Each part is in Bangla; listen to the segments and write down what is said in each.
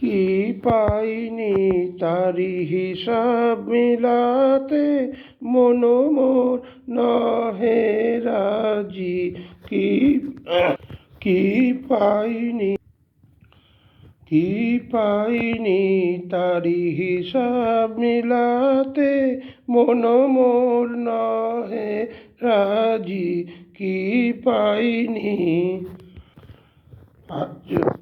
কি পাইনি তারি হিসাব মিলাতে? মন মোর নহে রাজি। কি কি পাইনি কি পাইনি তারি হিসাব মিলাতে? মন মোর নহে রাজি। কি পাইনি? আজ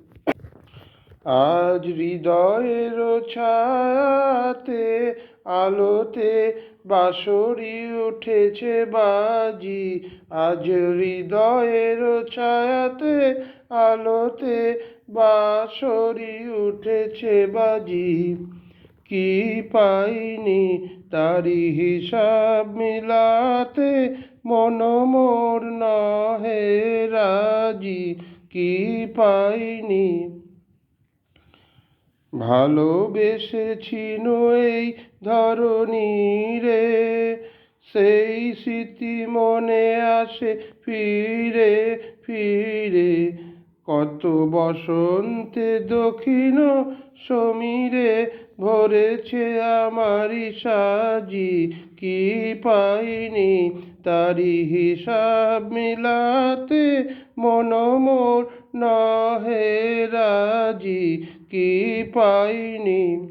আজ হৃদয়ের ছায়াতে, আলোতে বাঁশরি উঠেছে বাজি। আজ হৃদয়ের ছায়াতে, আলোতে বাঁশরি উঠেছে বাজি। কি পাইনি তারি হিসাব মিলাতে, মন মোর নহে রাজি। কি পাইনি ভালোবেসেছিল এই ধরণী রে, সেই স্মৃতি মনে আসে ফিরে ফিরে। কত বসন্তে দক্ষিণ সমীরে ভরেছে আমারি সাজি কি পাইনি তারি হিসাব মিলাতে মন মোর নহে রাজি। কি পাইনি?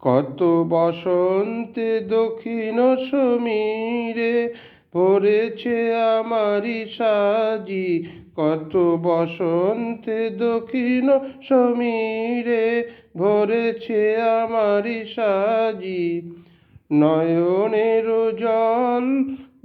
কত বসন্তে দক্ষিণ সমীরে ভরেছে আমারি সাজি। কত বসন্তে দক্ষিণ সমীরে ভরেছে আমারি সাজি। নয়নের জল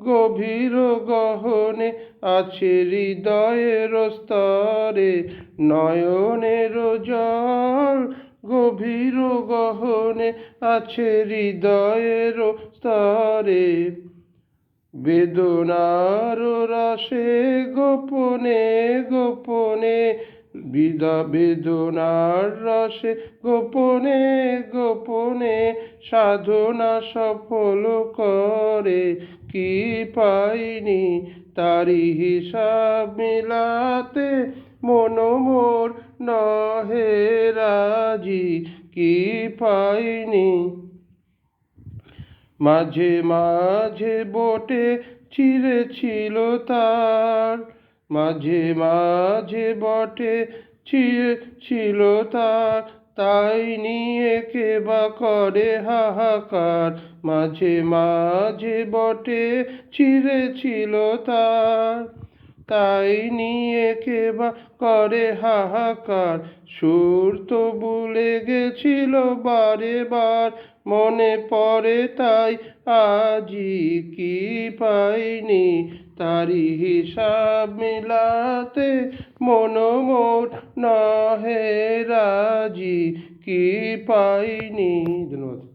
গভীর গহনে আছে হৃদয়ের স্তরে নয়নের জল গভীর গহনে আছে হৃদয়ের স্তরে। বেদনার রসে গোপনে গোপনে, বিদা বেদনার রসে গোপনে গোপনে সাধনা সফল করে। কি পাইনি তারি হিসাব মিলাতে মনোমোর নহে রাজি, কি পাইনি? মাঝে মাঝে বটে ছিঁড়েছিল তার, মাঝে মাঝে বটে ছিল তার তাই নিয়ে কে বা করে হাহাকার? মাঝে মাঝে বটে ছিঁড়েছিল তার। তাই নিয়ে কে বা করে হাহাকার? সুর তো ভুলে গেছিল বারে বার। মনে পড়ে তাই আজি কি পাইনি? তারি হিসাব মিলাতে মনোমোট নহে রাজি। কি পাইনি? ধন্যবাদ।